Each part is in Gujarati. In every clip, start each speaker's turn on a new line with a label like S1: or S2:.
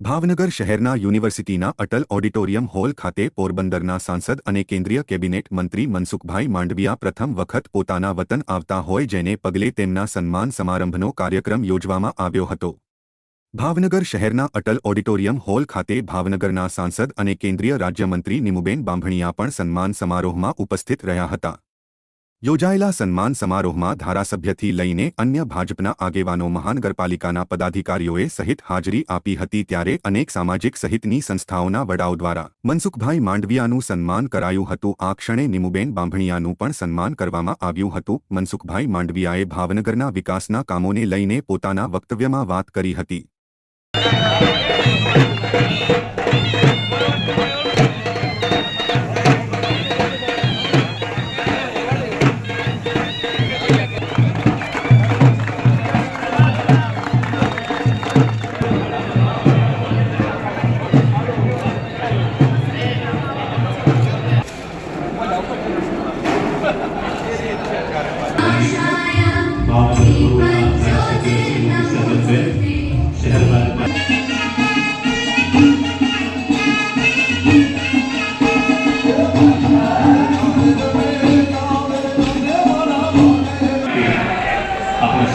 S1: ભાવનગર શહેરના યુનિવર્સિટીના અટલ ઓડિટોરિયમ હોલ ખાતે પોરબંદરના સાંસદ અને કેન્દ્રીય કેબિનેટ મંત્રી મનસુખભાઈ માંડવિયા પ્રથમ વખત પોતાના વતન આવતા હોય જેને પગલે તેમના સન્માન સમારંભનો કાર્યક્રમ યોજવામાં આવ્યો હતો. ભાવનગર શહેરના અટલ ઓડિટોરિયમ હોલ ખાતે ભાવનગરના સાંસદ અને કેન્દ્રીય રાજ્યમંત્રી નિમુબેન બાંભણિયા પણ સન્માન સમારોહમાં ઉપસ્થિત રહ્યા હતા. યોજાયેલા સન્માન સમારોહમાં ધારાસભ્યથી લઈને અન્ય ભાજપના આગેવાનો મહાનગરપાલિકાના પદાધિકારીઓએ સહિત હાજરી આપી હતી ત્યારે અનેક સામાજિક સહિતની સંસ્થાઓના વડાઓ દ્વારા મનસુખભાઈ માંડવિયાનું સન્માન કરાયું હતું. આ ક્ષણે નિમુબેન બાંભણિયાનું પણ સન્માન કરવામાં આવ્યું હતું. મનસુખભાઈ માંડવિયાએ ભાવનગરના વિકાસના કામોને લઈને પોતાના વક્તવ્યમાં વાત કરી હતી.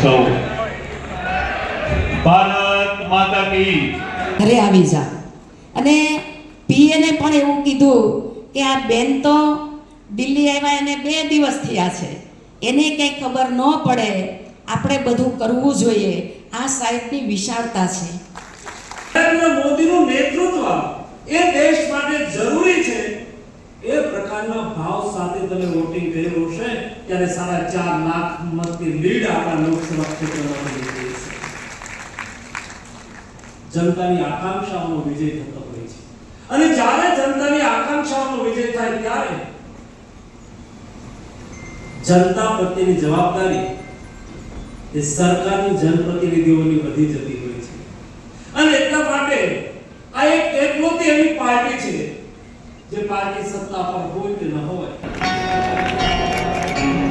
S2: સૌ
S3: ઘરે આવી જા. અને પીએને પણ એવું કીધું કે આ બેન તો દિલ્હી આવ્યા એને બે દિવસ થયા છે. એને કંઈ ખબર ન પડે, આપણે બધું કરવું જોઈએ. આ સાહેબની વિશાળતા છે.
S4: નરેન્દ્ર મોદીનું નેતૃત્વ એ દેશ માટે જરૂરી છે. એ પ્રકારના ભાવ સાથે તમે વોટિંગ કર્યું હશે, ત્યારે સાડા ચાર લાખ મતની લીડ આપણા લોકસભા ક્ષેત્રમાં છે. જનતાની આકાંક્ષાઓનો વિજય થતો હોય છે. અને જ્યારે જનતાની આકાંક્ષાઓનો વિજય થાય, ત્યારે જનતા પ્રત્યેની જવાબદારી એ સરકારની જનપ્રતિનિધિઓની વધી જતી હોય છે. અને એટલા માટે આ એક એકલોતી એવી પાર્ટી છે જે પાર્ટી સત્તા પર હોય કે ન હોય.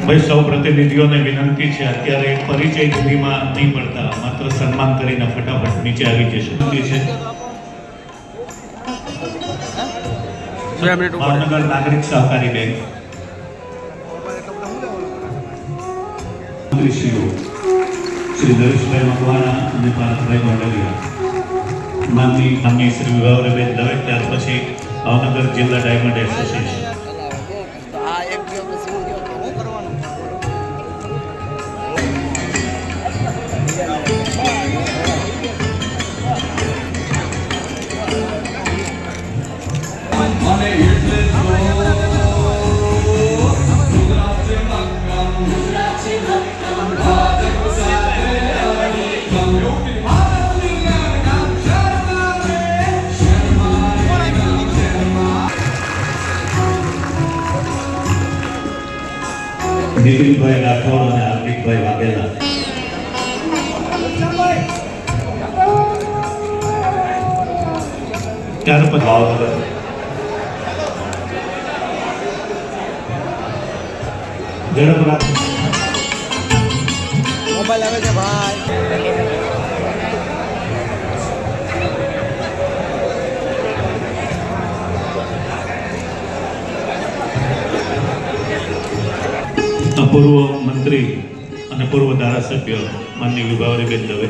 S2: ભાઈ સૌ પ્રતિનિધિઓને વિનંતી છે અત્યારે પરિચય ધૂળીમાં નહીં મળતા માત્ર સન્માન કરીને ફટાફટ નીચે આવી જશે. વિનંતી છે? ભાવનગર નાગરિક સહકારી બેંક. મંત્રીશ્રીઓ શ્રી નરેશભાઈ મકવાણા અને પાર્થભાઈ ગોંડલિયા માનની નામની શ્રી વિભાવરીબેન દવે ત્યાર પછી ભાવનગર જિલ્લા ડાયમંડ એસોસિએશન નીતિનભાઈ રાઠોડ અને હાર્દિકભાઈ વાઘેલા ત્યાર પછી ભાવનગર ઝડપ રાખ
S5: મોબાઈલ આવે છે ભાઈ.
S2: પૂર્વ મંત્રી અને પૂર્વ ધારાસભ્ય માનની વિભાવરીબેન દવે.